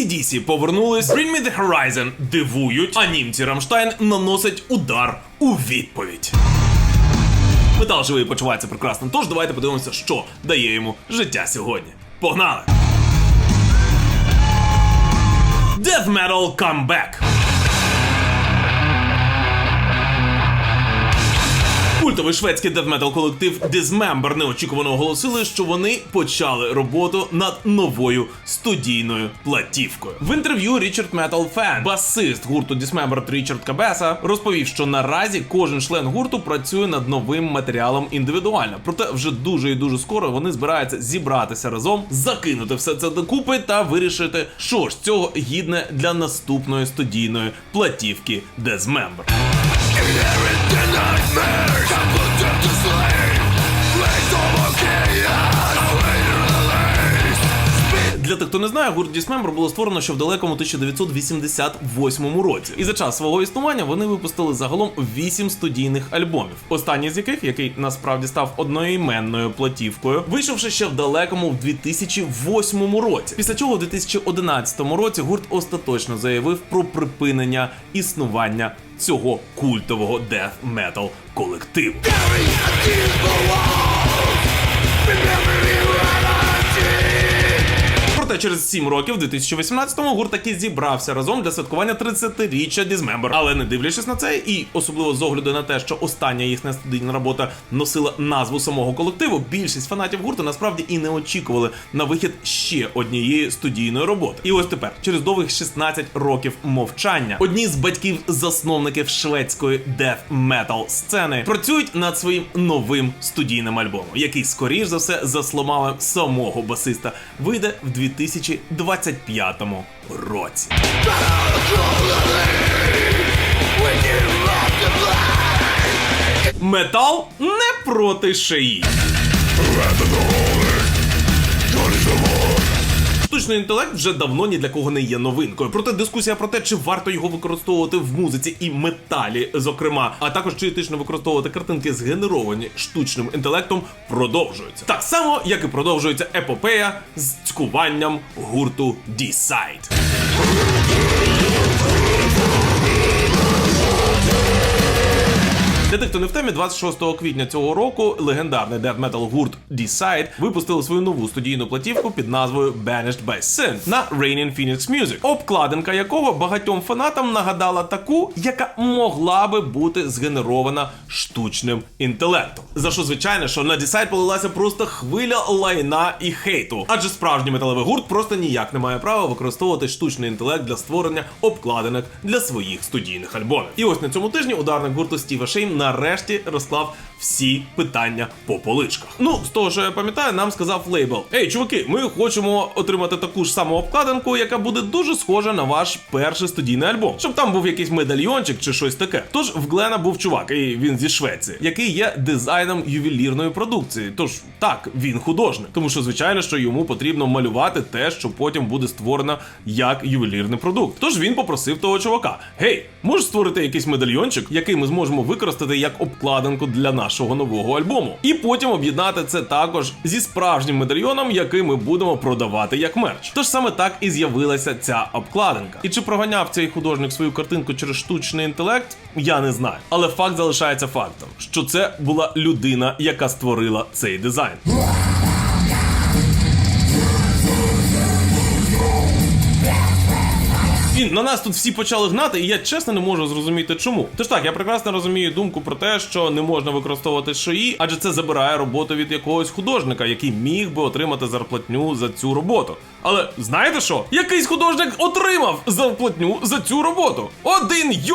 ACDC повернулись, Bring Me The Horizon дивують, а німці Рамштайн наносять удар у відповідь. Метал живий почувається прекрасно, тож давайте подивимося, що дає йому життя сьогодні. Погнали! Death Metal Comeback. Культовий шведський дедметал колектив Dismember неочікувано оголосили, що вони почали роботу над новою студійною платівкою. В інтерв'ю Річард Метал Фен, басист гурту Dismember Річард Кабеса, розповів, що наразі кожен член гурту працює над новим матеріалом індивідуально. Проте вже дуже і дуже скоро вони збираються зібратися разом, закинути все це докупи та вирішити, що ж цього гідне для наступної студійної платівки Dismember. Inherent the nightmares. I put them to sleep Для тих, хто не знає, гурт Dismember було створено ще в далекому 1988 році. І за час свого існування вони випустили загалом 8 студійних альбомів. Останній з яких, який насправді став одноіменною платівкою, вийшовши ще в далекому в 2008 році. Після чого в 2011 році гурт остаточно заявив про припинення існування цього культового деф метал колективу. Проте через 7 років, в 2018-му, гурт таки зібрався разом для святкування 30-річчя Dismember. Але не дивлячись на це, і особливо з огляду на те, що остання їхня студійна робота носила назву самого колективу, більшість фанатів гурту насправді і не очікували на вихід ще однієї студійної роботи. І ось тепер, через довгих 16 років мовчання, одні з батьків-засновників шведської деф метал сцени працюють над своїм новим студійним альбомом, який, скоріш за все, за словами самого басиста, вийде в 2025 році. Метал не проти шиї. Штучний інтелект вже давно ні для кого не є новинкою. Проте дискусія про те, чи варто його використовувати в музиці і металі, зокрема, а також чи етично використовувати картинки, згенеровані штучним інтелектом, продовжується. Так само, як і продовжується епопея з цькуванням гурту D-Side. Для тих, хто не в темі, 26 квітня цього року легендарний дед метал гурт D-Side випустили свою нову студійну платівку під назвою Banished by Sin на Raining Phoenix Music, обкладинка якого багатьом фанатам нагадала таку, яка могла би бути згенерована штучним інтелектом. За що звичайно, що на D-Side полилася просто хвиля лайна і хейту, адже справжній металевий гурт просто ніяк не має права використовувати штучний інтелект для створення обкладинок для своїх студійних альбомів. І ось на цьому тижні ударник гурту Стіва Шейм нарешті розклав всі питання по поличках. Ну, з того, що я пам'ятаю, нам сказав лейбл: Ей, чуваки, ми хочемо отримати таку ж саму обкладинку, яка буде дуже схожа на ваш перший студійний альбом, щоб там був якийсь медальйончик чи щось таке. Тож в Глена був чувак, і він зі Швеції, який є дизайном ювелірної продукції. Тож так, він художник, тому що звичайно, що йому потрібно малювати те, що потім буде створено як ювелірний продукт. Тож він попросив того чувака: Гей, можеш створити якийсь медальйончик, який ми зможемо використати як обкладинку для нашого нового альбому, і потім об'єднати це також зі справжнім медальйоном, який ми будемо продавати як мерч. Тож саме так і з'явилася ця обкладинка. І чи проганяв цей художник свою картинку через штучний інтелект, я не знаю. Але факт залишається фактом, що це була людина, яка створила цей дизайн. І на нас тут всі почали гнати, і я чесно не можу зрозуміти, чому. Тож так, я прекрасно розумію думку про те, що не можна використовувати шиї, адже це забирає роботу від якогось художника, який міг би отримати зарплатню за цю роботу. Але знаєте що? Якийсь художник отримав зарплатню за цю роботу. Один ю...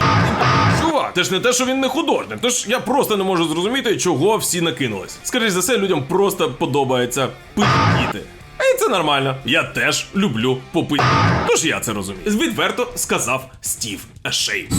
Чувак, це ж не те, що він не художник. Тож я просто не можу зрозуміти, чого всі накинулись. Скоріше за все, людям просто подобається пи***іти. І це нормально. Я теж люблю попити. Тож я це розумію. Відверто сказав Стів Ешей.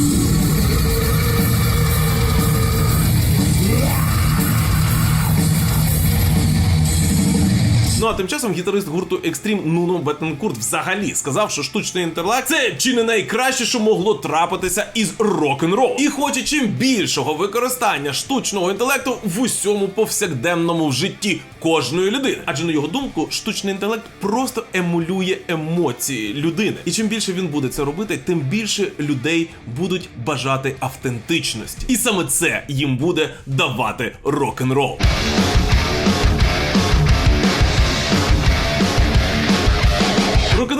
Ну а тим часом гітарист гурту Extreme Нуно Бетенкурт взагалі сказав, що штучний інтелект це чи не найкраще, що могло трапитися із рок-н-рол. І хоче чим більшого використання штучного інтелекту в усьому повсякденному житті кожної людини. Адже на його думку, штучний інтелект просто емулює емоції людини. І чим більше він буде це робити, тим більше людей будуть бажати автентичності. І саме це їм буде давати рок-н-рол.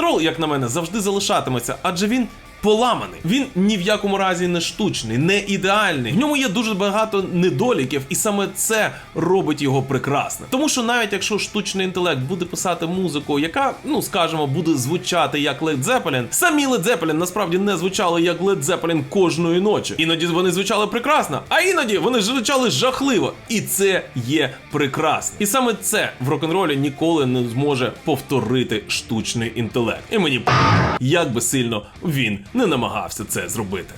Рок-н-рол, як на мене, завжди залишатиметься, адже він поламаний. Він ні в якому разі не штучний, не ідеальний. В ньому є дуже багато недоліків, і саме це робить його прекрасним. Тому що навіть якщо штучний інтелект буде писати музику, яка, ну скажімо, буде звучати як Led Zeppelin, самі Led Zeppelin насправді не звучали як Led Zeppelin кожної ночі. Іноді вони звучали прекрасно, а іноді вони звучали жахливо. І це є прекрасно. І саме це в рок-н-ролі ніколи не зможе повторити штучний інтелект. І мені як би сильно він не намагався це зробити.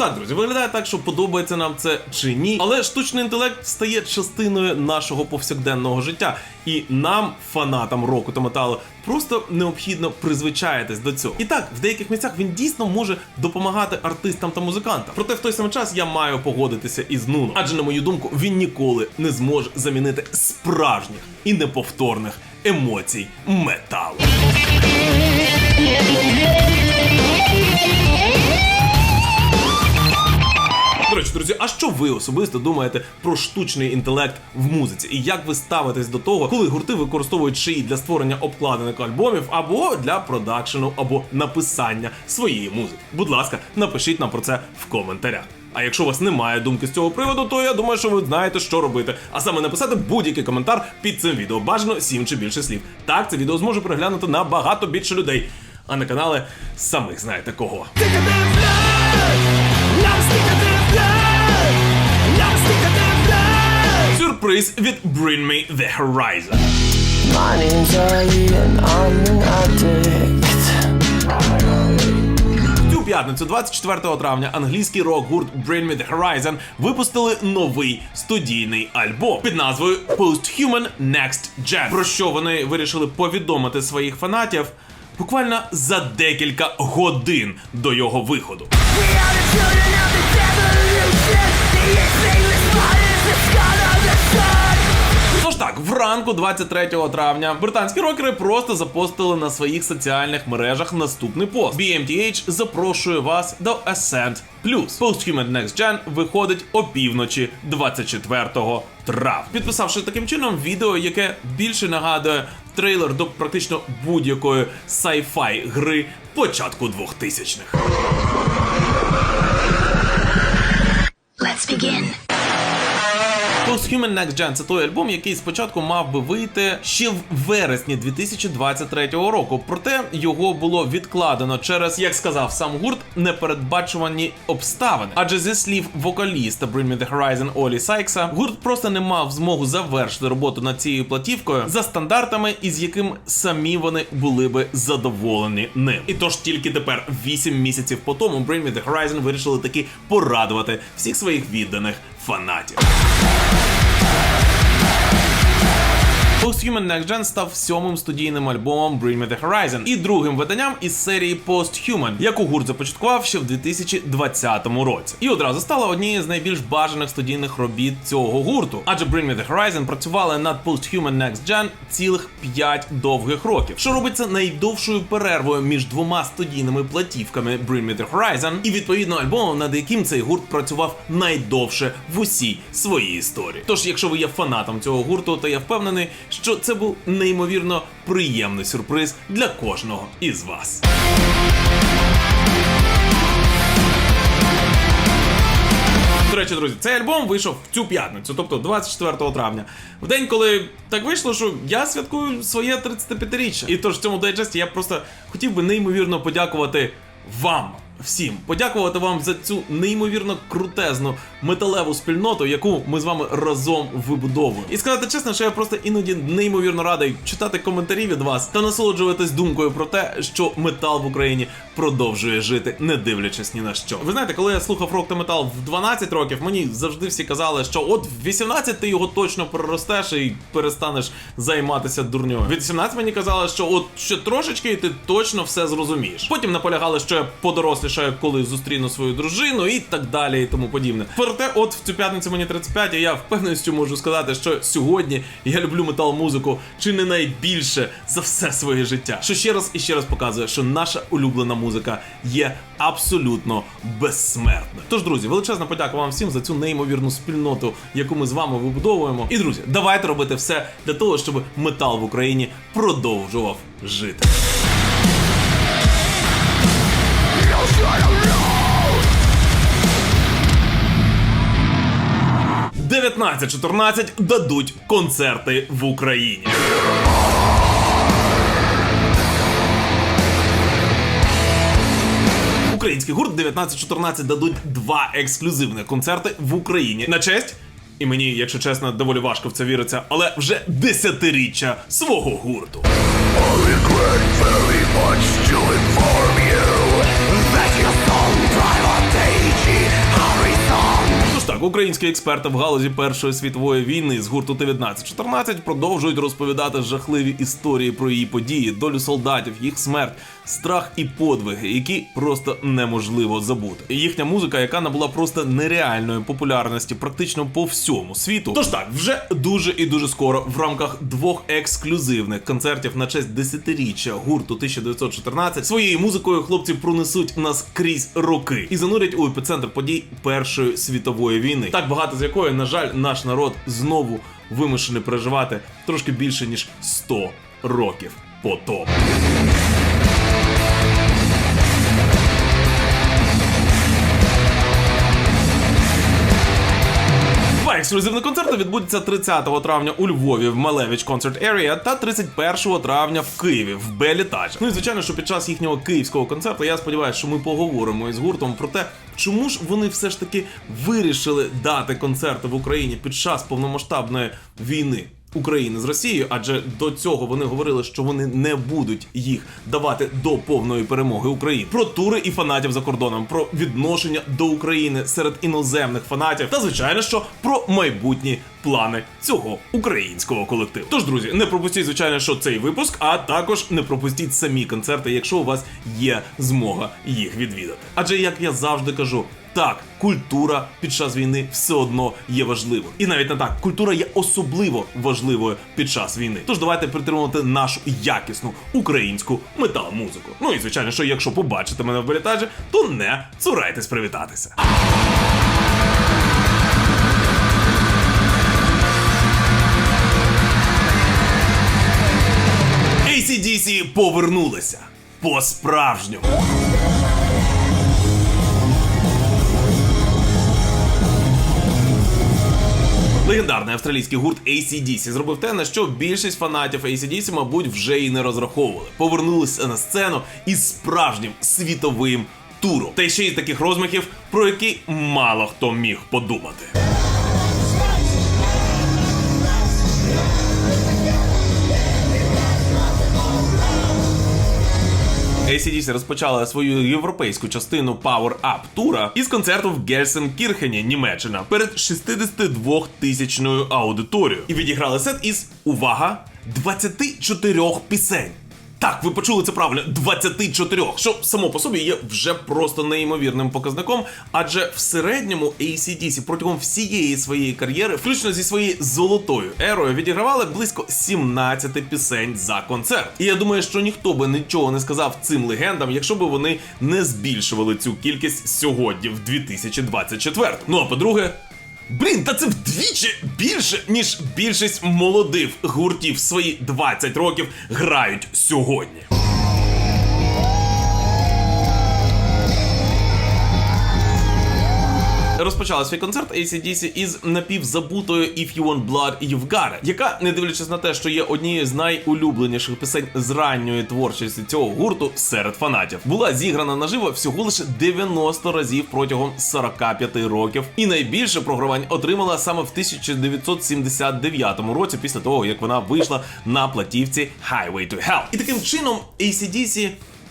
Так, друзі, виглядає так, що подобається нам це чи ні. Але штучний інтелект стає частиною нашого повсякденного життя. І нам, фанатам року та металу, просто необхідно призвичаєтесь до цього. І так, в деяких місцях він дійсно може допомагати артистам та музикантам. Проте в той самий час я маю погодитися із Нуно. Адже, на мою думку, він ніколи не зможе замінити справжніх і неповторних емоцій металу. До речі, друзі, а що ви особисто думаєте про штучний інтелект в музиці? І як ви ставитесь до того, коли гурти використовують шиї для створення обкладинок альбомів або для продакшену, або написання своєї музики? Будь ласка, напишіть нам про це в коментарях. А якщо у вас немає думки з цього приводу, то я думаю, що ви знаєте, що робити. А саме написати будь-який коментар під цим відео. Бажано 7 чи більше слів. Так, це відео зможе переглянути набагато більше людей. А на канали самих знаєте кого. Сюрприз від Bring Me The Horizon. My name's Ali I'm an addict. Цю п'ятницю, 24 травня, англійський рок-гурт Bring Me The Horizon випустили новий студійний альбом під назвою Posthuman Next Gen, про що вони вирішили повідомити своїх фанатів буквально за декілька годин до його виходу. We are the так, вранку 23 травня британські рокери просто запостили на своїх соціальних мережах наступний пост. BMTH запрошує вас до Ascent Plus. Posthuman Next Gen виходить опівночі 24 травня. Підписавши таким чином відео, яке більше нагадує трейлер до практично будь-якої sci-fi гри початку 2000-х. Let's begin. Posthuman Next Gen – це той альбом, який спочатку мав би вийти ще в вересні 2023 року. Проте його було відкладено через, як сказав сам гурт, непередбачувані обставини. Адже зі слів вокаліста Bring Me The Horizon Олі Сайкса, гурт просто не мав змогу завершити роботу над цією платівкою за стандартами, із яким самі вони були би задоволені ним. І тож тільки тепер, 8 місяців по тому, Bring Me The Horizon вирішили таки порадувати всіх своїх відданих фанатів. Posthuman Next Gen став сьомим студійним альбомом Bring Me The Horizon і другим виданням із серії Posthuman, яку гурт започаткував ще в 2020 році. І одразу стала однією з найбільш бажаних студійних робіт цього гурту. Адже Bring Me The Horizon працювали над Posthuman Next Gen цілих 5 довгих років, що робиться найдовшою перервою між двома студійними платівками Bring Me The Horizon і відповідно альбомом, над яким цей гурт працював найдовше в усій своїй історії. Тож, якщо ви є фанатом цього гурту, то я впевнений, що це був неймовірно приємний сюрприз для кожного із вас. До речі, друзі, цей альбом вийшов в цю п'ятницю, тобто 24 травня, в день, коли так вийшло, що я святкую своє 35-річчя. І тож в цьому дайджесті я просто хотів би неймовірно подякувати вам. Всім подякувати вам за цю неймовірно крутезну металеву спільноту, яку ми з вами разом вибудовуємо. І сказати чесно, що я просто іноді неймовірно радий читати коментарі від вас та насолоджуватись думкою про те, що метал в Україні продовжує жити, не дивлячись ні на що. Ви знаєте, коли я слухав рок та метал в 12 років, мені завжди всі казали, що от в 18 ти його точно переростеш і перестанеш займатися дурньою. Від 17 мені казали, що от ще трошечки, і ти точно все зрозумієш. Потім наполягали, що я подорослішаю, коли зустріну свою дружину, і так далі, і тому подібне. Проте, от в цю п'ятницю мені 35, і я впевненістю можу сказати, що сьогодні я люблю метал-музику чи не найбільше за все своє життя. Що ще раз і ще раз показує, що наша улюблена музика є абсолютно безсмертною. Тож, друзі, величезна подяка вам всім за цю неймовірну спільноту, яку ми з вами вибудовуємо. І друзі, давайте робити все для того, щоб метал в Україні продовжував жити. «19-14» дадуть концерти в Україні. Український гурт 1914 дадуть два ексклюзивних концерти в Україні на честь. І мені, якщо чесно, доволі важко в це віриться, але вже десятиріччя свого гурту. Тож так, українські експерти в галузі Першої світової війни з гурту Т-1914 продовжують розповідати жахливі історії про її події, долю солдатів, їх смерть, страх і подвиги, які просто неможливо забути. Їхня музика, яка набула просто нереальної популярності практично по всьому світу. Тож так, вже дуже і дуже скоро в рамках двох ексклюзивних концертів на честь десятиріччя гурту 1914 своєю музикою хлопці пронесуть нас крізь роки і занурять у епіцентр подій Першої світової війни, так багато з якої, на жаль, наш народ знову вимушений переживати трошки більше ніж 100 років по тому. Два ексклюзивні концерти відбудуться 30 травня у Львові в Малевич Concert Area та 31 травня в Києві в Белітажі. Ну і звичайно, що під час їхнього київського концерту я сподіваюся, що ми поговоримо із гуртом про те, чому ж вони все ж таки вирішили дати концерти в Україні під час повномасштабної війни. України з Росією, адже до цього вони говорили, що вони не будуть їх давати до повної перемоги України. Про тури і фанатів за кордоном, про відношення до України серед іноземних фанатів, та звичайно, що про майбутні плани цього українського колективу. Тож, друзі, не пропустіть, звичайно, що цей випуск, а також не пропустіть самі концерти, якщо у вас є змога їх відвідати. Адже як я завжди кажу. Так, культура під час війни все одно є важливою. І навіть не так, культура є особливо важливою під час війни. Тож давайте підтримувати нашу якісну українську метал-музику. Ну і звичайно, що якщо побачите мене в белітажі, то не цурайтесь привітатися. ACDC повернулися по-справжньому. Легендарний австралійський гурт ACDC зробив те, на що більшість фанатів ACDC, мабуть, вже і не розраховували. Повернулися на сцену із справжнім світовим туром. Та й ще й таких розмахів, про які мало хто міг подумати. ACDC розпочала свою європейську частину Power Up тура із концерту в Гельсенкірхені, Німеччина, перед 62 тисячною аудиторією. І відіграли сет із увага 24 пісень. Так, ви почули це правильно, 24, що само по собі є вже просто неймовірним показником, адже в середньому ACDC протягом всієї своєї кар'єри, включно зі своєю золотою ерою, відігравали близько 17 пісень за концерт. І я думаю, що ніхто би нічого не сказав цим легендам, якщо б вони не збільшували цю кількість сьогодні, в 2024. Ну а по-друге. Блін, та це вдвічі більше, ніж більшість молодих гуртів свої 20 років грають сьогодні. Розпочала свій концерт ACDC із напівзабутою If You Want Blood, You've Got It, яка, не дивлячись на те, що є однією з найулюбленіших пісень з ранньої творчості цього гурту серед фанатів, була зіграна наживо всього лише 90 разів протягом 45 років, і найбільше програвань отримала саме в 1979 році, після того як вона вийшла на платівці Highway to Hell. І таким чином ACDC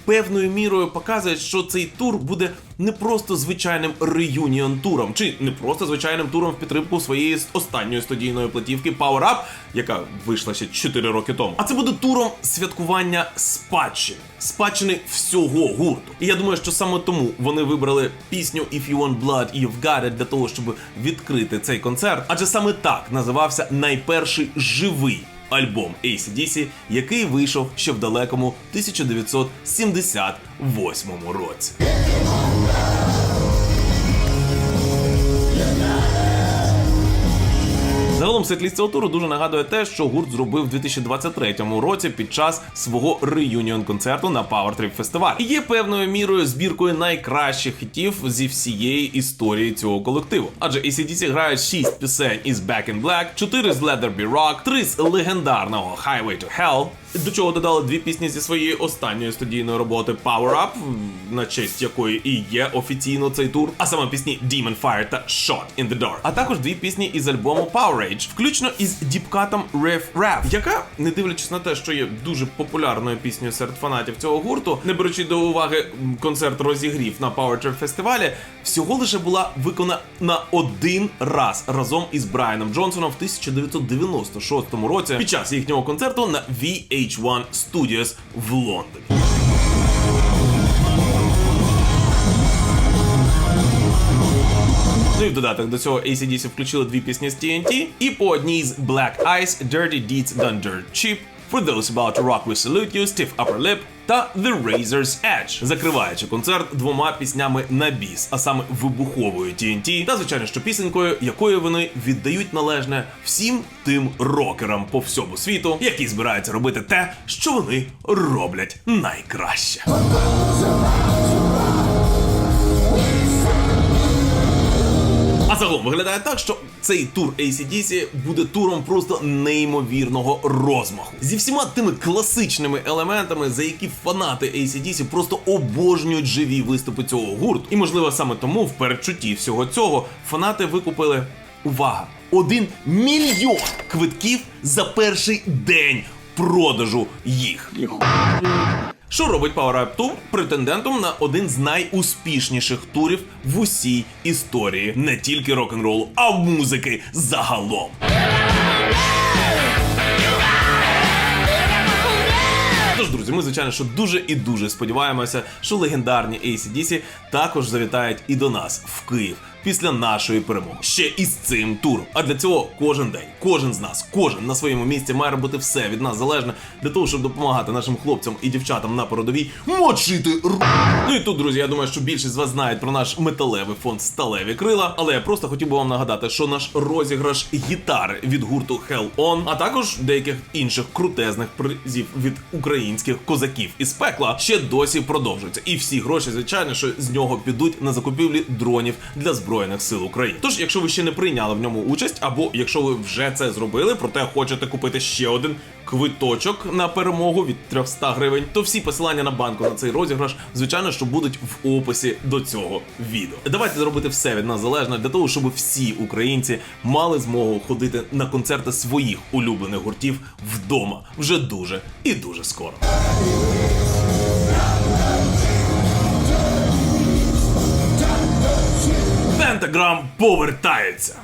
певною мірою показує, що цей тур буде не просто звичайним реюніон туром, чи не просто звичайним туром в підтримку своєї останньої студійної платівки Power Up, яка вийшла ще 4 роки тому. А це буде туром святкування спадщини, спадщини всього гурту. І я думаю, що саме тому вони вибрали пісню If You Want Blood, You've Got It для того, щоб відкрити цей концерт. Адже саме так називався найперший живий альбом ACDC, який вийшов ще в далекому 1978 році. Загалом сетліст цього туру дуже нагадує те, що гурт зробив у 2023 році під час свого реюніон концерту на Power Trip Festival. І є певною мірою збіркою найкращих хітів зі всієї історії цього колективу. Адже ACDC грає 6 пісень із Back in Black, 4 з Let Be Rock, 3 з легендарного Highway to Hell. До чого додали дві пісні зі своєї останньої студійної роботи Power Up, на честь якої і є офіційно цей тур, а саме пісні Demon Fire та Shot in the Dark. А також дві пісні із альбому Power Rage, включно із діпкатом Riff Raff, яка, не дивлячись на те, що є дуже популярною піснею серед фанатів цього гурту, не беручи до уваги концерт розігрів на Power Trip фестивалі, всього лише була виконана один раз разом із Брайаном Джонсоном в 1996 році під час їхнього концерту на VH1 Studios в Лондоні. Ну і в додаток до цього ACDC включили дві пісні з TNT і по одній з Black Ice, Dirty Deeds Done Dirt Cheap, For Those About to Rock We Salute You, Stiff Upper Lip та The Razor's Edge, закриваючи концерт двома піснями на біс, а саме вибуховою TNT, та звичайно, що пісенькою, якою вони віддають належне всім тим рокерам по всьому світу, які збираються робити те, що вони роблять найкраще. Загалом виглядає так, що цей тур ACDC буде туром просто неймовірного розмаху. Зі всіма тими класичними елементами, за які фанати ACDC просто обожнюють живі виступи цього гурту. І можливо саме тому в передчутті всього цього фанати викупили увага! Один мільйон квитків за перший день продажу їх. Що робить Power Up Tour претендентом на один з найуспішніших турів в усій історії не тільки рок-н-ролу, а музики загалом. Тож, друзі, ми звичайно, що дуже і дуже сподіваємося, що легендарні ACDC також завітають і до нас в Київ після нашої перемоги. Ще із цим туром. А для цього кожен день, кожен з нас, кожен на своєму місці має робити все від нас залежне для того, щоб допомагати нашим хлопцям і дівчатам на передовій мочити ру. Ну і тут, друзі, я думаю, що більшість з вас знають про наш металевий фонд Сталеві крила. Але я просто хотів би вам нагадати, що наш розіграш гітари від гурту Hell On, а також деяких інших крутезних призів від українських козаків із пекла ще досі продовжується. І всі гроші, звичайно, що з нього підуть на закупівлі дронів для збройних сил України. Тож, якщо ви ще не прийняли в ньому участь, або якщо ви вже це зробили, проте хочете купити ще один квиточок на перемогу від 300 гривень, то всі посилання на банку на цей розіграш, звичайно, що будуть в описі до цього відео. Давайте зробити все від нас залежне для того, щоб всі українці мали змогу ходити на концерти своїх улюблених гуртів вдома вже дуже і дуже скоро. Пентаграм повертається.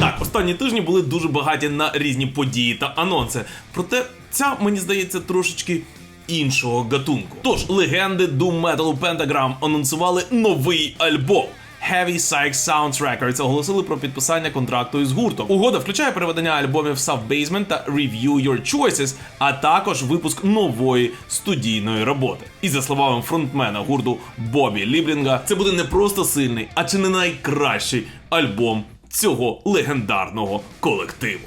Так, останні тижні були дуже багаті на різні події та анонси. Проте ця, мені здається, трошечки іншого гатунку. Тож легенди Doom Metal Pentagram анонсували новий альбом. Heavy Psych Sounds Records оголосили про підписання контракту із гуртом. Угода включає переведення альбомів Sub Basement та Review Your Choices, а також випуск нової студійної роботи. І за словами фронтмена гурту Бобі Ліблінга, це буде не просто сильний, а чи не найкращий альбом цього легендарного колективу.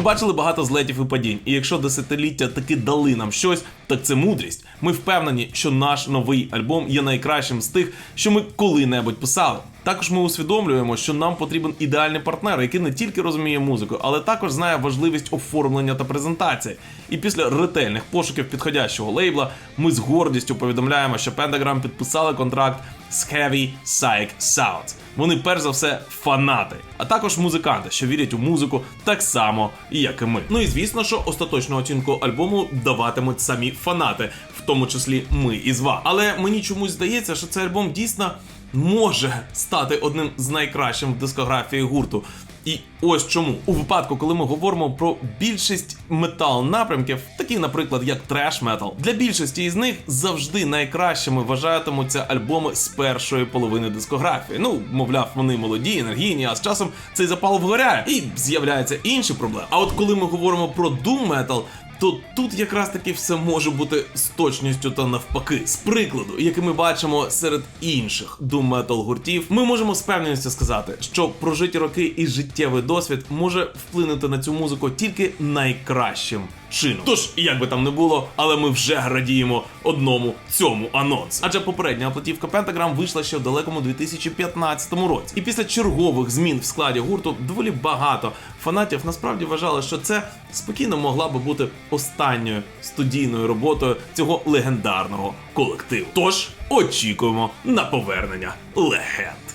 Ми бачили багато злетів і падінь, і якщо десятиліття таки дали нам щось, так це мудрість. Ми впевнені, що наш новий альбом є найкращим з тих, що ми коли-небудь писали. Також ми усвідомлюємо, що нам потрібен ідеальний партнер, який не тільки розуміє музику, але також знає важливість оформлення та презентації. І після ретельних пошуків підходящого лейбла ми з гордістю повідомляємо, що Pentagram підписали контракт з Heavy Psych Sounds. Вони перш за все фанати, а також музиканти, що вірять у музику так само, як і ми. Ну і звісно, що остаточну оцінку альбому даватимуть самі фанати, в тому числі ми із вас. Але мені чомусь здається, що цей альбом дійсно може стати одним з найкращим в дискографії гурту. І ось чому у випадку, коли ми говоримо про більшість метал напрямків, такі, наприклад, як треш метал, для більшості із них завжди найкращими вважатимуться альбоми з першої половини дискографії. Ну, мовляв, вони молоді, енергійні, а з часом цей запал вгоряє, і з'являються інші проблеми. А от коли ми говоримо про дум metal, то тут якраз таки все може бути з точністю та навпаки. З прикладу, який ми бачимо серед інших metal гуртів, ми можемо з певністю сказати, що прожиті роки і життєвий досвід може вплинути на цю музику тільки найкращим чином. Тож, як би там не було, але ми вже радіємо одному цьому анонсу. Адже попередня платівка Pentagram вийшла ще в далекому 2015 році. І після чергових змін в складі гурту доволі багато фанатів насправді вважали, що це спокійно могла би бути останньою студійною роботою цього легендарного колективу. Тож очікуємо на повернення легенд.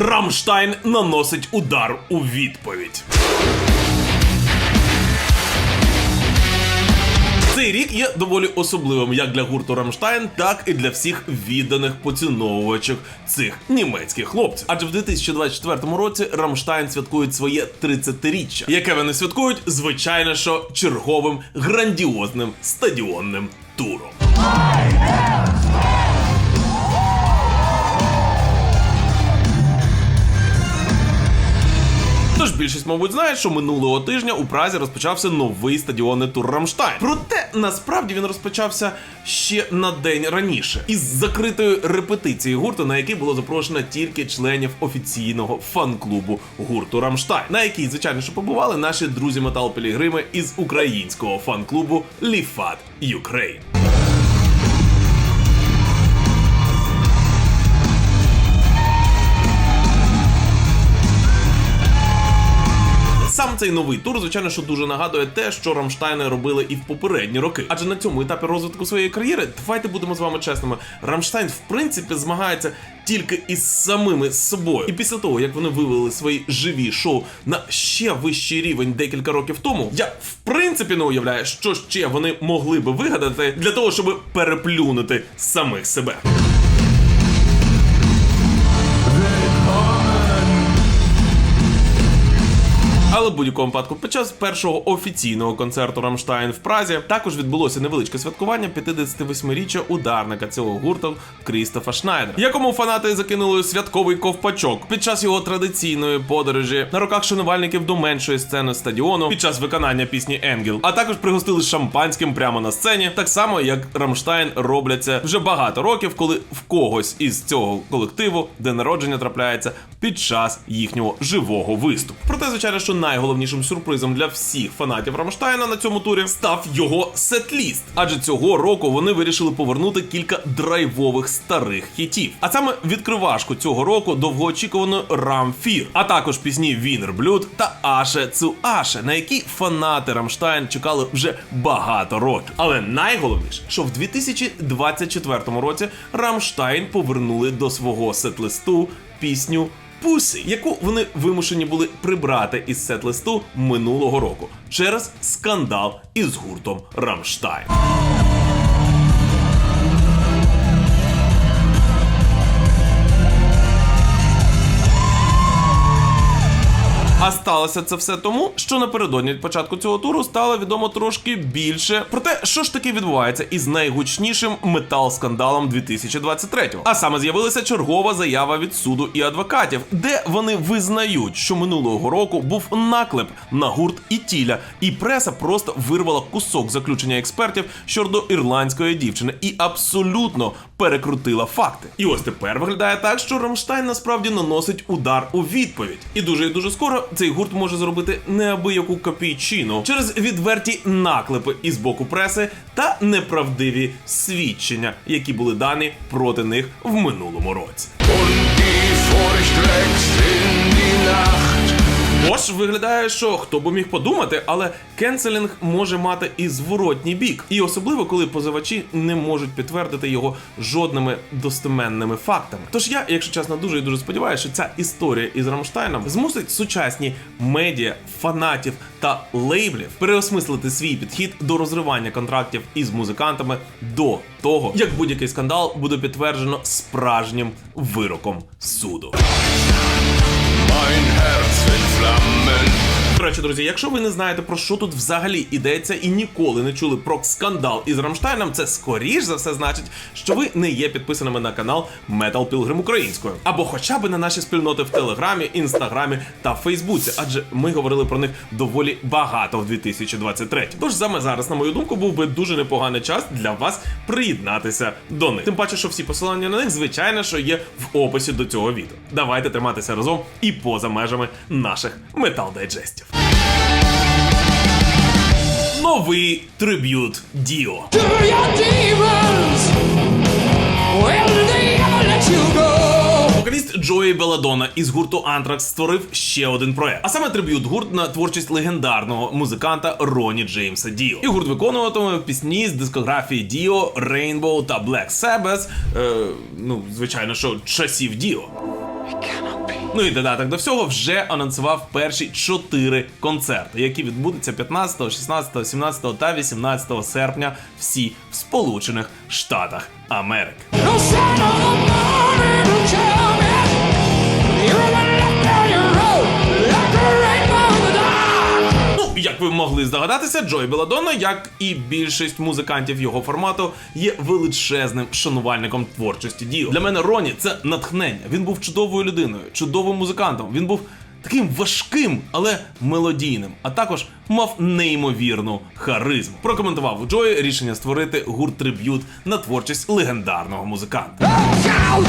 Рамштайн наносить удар у відповідь. Цей рік є доволі особливим як для гурту Рамштайн, так і для всіх відданих поціновувачів цих німецьких хлопців. Адже в 2024 році Рамштайн святкують своє 30-річчя, яке вони святкують, звичайно, що черговим грандіозним стадіонним туром. Тож більшість, мабуть, знає, що минулого тижня у Празі розпочався новий стадіонний тур Рамштайн. Проте насправді він розпочався ще на день раніше із закритою репетицією гурту, на який було запрошено тільки членів офіційного фан-клубу гурту Рамштайн, на якій, звичайно, що побували наші друзі метал пілігрими із українського фан-клубу Ліфат Юкрейн. Цей новий тур, звичайно, що дуже нагадує те, що Рамштайни робили і в попередні роки. Адже на цьому етапі розвитку своєї кар'єри, давайте будемо з вами чесними. Рамштайн, в принципі, змагається тільки із самими собою. І після того, як вони вивели свої живі шоу на ще вищий рівень декілька років тому, я в принципі не уявляю, що ще вони могли би вигадати для того, щоб переплюнути самих себе. В будь-якому випадку, під час першого офіційного концерту Рамштайн в Празі також відбулося невеличке святкування 58-річчя ударника цього гурту Крістофа Шнайдера, якому фанати закинули святковий ковпачок під час його традиційної подорожі на руках шанувальників до меншої сцени стадіону під час виконання пісні Енгел, а також пригостили шампанським прямо на сцені, так само як Рамштайн робляться вже багато років, коли в когось із цього колективу день народження трапляється під час їхнього живого виступу. Проте, звичайно, що найголовнішим сюрпризом для всіх фанатів Рамштайна на цьому турі став його сетліст. Адже цього року вони вирішили повернути кілька драйвових старих хітів. А саме відкривашку цього року довгоочікувану Ram Fear, а також пісні Blut та Аше Цу Аше, на які фанати Рамштайн чекали вже багато років. Але найголовніше, що в 2024 році Рамштайн повернули до свого сетлисту пісню Пусі, яку вони вимушені були прибрати із сет-листу минулого року через скандал із гуртом Рамштайн. А сталося це все тому, що напередодні від початку цього туру стало відомо трошки більше про те, що ж таки відбувається із найгучнішим метал-скандалом 2023-го. А саме з'явилася чергова заява від суду і адвокатів, де вони визнають, що минулого року був наклеп на гурт і тіля, і преса просто вирвала кусок заключення експертів щодо ірландської дівчини і абсолютно перекрутила факти. І ось тепер виглядає так, що Рамштайн насправді наносить удар у відповідь. І дуже і дуже скоро цей гурт може зробити неабияку копійчину через відверті наклепи із боку преси та неправдиві свідчення, які були дані проти них в минулому році. Und die. Тож виглядає, що хто би міг подумати, але кенселінг може мати і зворотній бік, і особливо коли позивачі не можуть підтвердити його жодними достеменними фактами. Тож я, якщо чесно, дуже і дуже сподіваюся, що ця історія із Рамштайном змусить сучасні медіа, фанатів та лейблів переосмислити свій підхід до розривання контрактів із музикантами до того, як будь-який скандал буде підтверджено справжнім вироком суду. Mein Herz flamma До речі, друзі, якщо ви не знаєте про що тут взагалі йдеться і ніколи не чули про скандал із Рамштайном, це скоріш за все значить, що ви не є підписаними на канал Metal Pilgrim українською, або хоча б на наші спільноти в Телеграмі, Інстаграмі та Фейсбуці, адже ми говорили про них доволі багато в 2023. Тож саме зараз, на мою думку, був би дуже непоганий час для вас приєднатися до них. Тим паче, що всі посилання на них, звичайно, що є в описі до цього відео. Давайте триматися разом і поза межами наших метал дайджестів. Новий триб'ют Діо. Вокаліст Джої Беладона із гурту Антракс створив ще один проект, а саме триб'ют гурт на творчість легендарного музиканта Роні Джеймса Діо. І гурт виконуватиме пісні з дискографії Діо, Rainbow та Black Sabbath, е, ну звичайно, що часів Діо. Ну і додаток до всього вже анонсував перші чотири концерти, які відбудуться 15, 16, 17 та 18 серпня всі в Сполучених Штатах Америки. Як ви могли здогадатися, Джой Беладонна, як і більшість музикантів його формату, є величезним шанувальником творчості Діо. Для мене Роні це натхнення. Він був чудовою людиною, чудовим музикантом. Він був таким важким, але мелодійним, а також мав неймовірну харизму. Прокоментував у Джої рішення створити гурт триб'ют на творчість легендарного музиканта. Shout!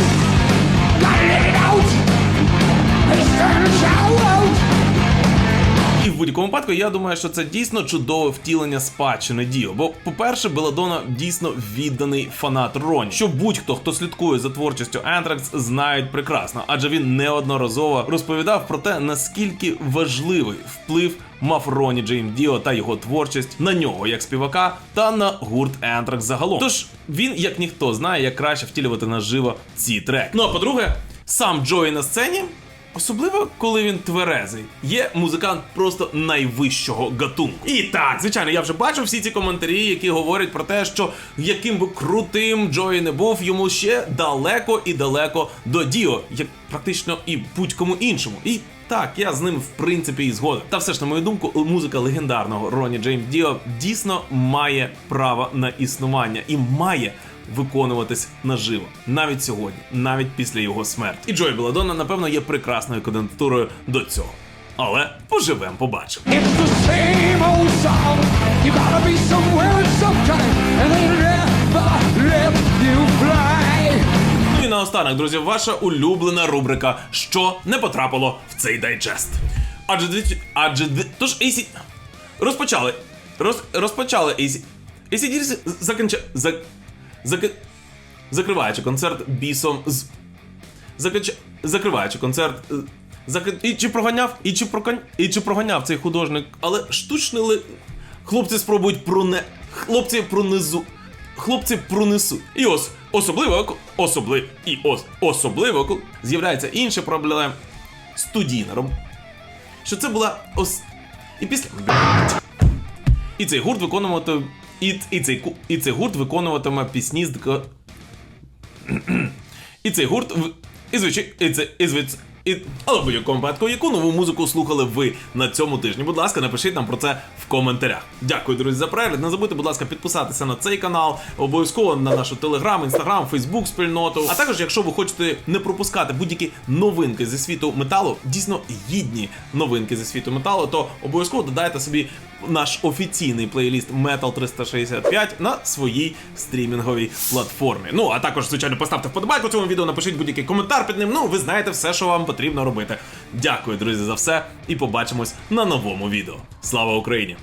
Будь-якому випадку я думаю, що це дійсно чудове втілення спадщини Діо. Бо, по-перше, Беладона дійсно відданий фанат Роні, що будь-хто, хто слідкує за творчістю Anthrax, знають прекрасно, адже він неодноразово розповідав про те, наскільки важливий вплив мав Роні Джейм Діо та його творчість на нього як співака та на гурт Anthrax загалом. Тож він, як ніхто, знає, як краще втілювати наживо ці треки. Ну а по-друге, сам Джої на сцені. Особливо, коли він тверезий, є музикант просто найвищого гатунку. І так, звичайно, я вже бачу всі ці коментарі, які говорять про те, що яким би крутим Джої не був, йому ще далеко і далеко до Діо, як практично і будь-кому іншому. І так, я з ним в принципі і згоден. Та все ж на мою думку, музика легендарного Роні Джеймс Діо дійсно має право на існування і має виконуватись наживо навіть сьогодні, навіть після його смерті. І Джой Беладонна, напевно, є прекрасною кандидатурою до цього. Але поживемо, побачимо. Ну і наостанок, друзі, ваша улюблена рубрика Що не потрапило в цей дайджест. Адже дві... адже дві... Тож AC... Розпочали. Роз... Розпочали AC... ACDC закінча... За... Зак... Закриваючи концерт бісом з... Закінча... Закриваючи концерт... е, Зак... І чи проганяв, і чи прокон... і чи проганяв цей художник, але штучний ли... Хлопці спробують проне... Хлопці пронизу... Хлопці пронесуть. І ось особливо, ко- особли... і ось особливо, з'являється інша проблема студійна роб... Що це була ос... І після. І цей гурт виконуватиме. І, і, цей, і цей гурт виконуватиме пісні з І цей гурт. І звичай. І це. І звич... І але в будь-якому випадку, яку нову музику слухали ви на цьому тижні? Будь ласка, напишіть нам про це в коментарях. Дякую, друзі, за перегляд. Не забудьте, будь ласка, підписатися на цей канал, обов'язково на нашу телеграм, інстаграм, фейсбук спільноту. А також, якщо ви хочете не пропускати будь-які новинки зі світу металу, дійсно гідні новинки зі світу металу, то обов'язково додайте собі наш офіційний плейліст Metal 365 на своїй стрімінговій платформі. Ну а також, звичайно, поставте вподобайку цьому відео, напишіть будь-який коментар під ним. Ну, ви знаєте все, що вам потрібно робити. Дякую, друзі, за все, і побачимось на новому відео. Слава Україні!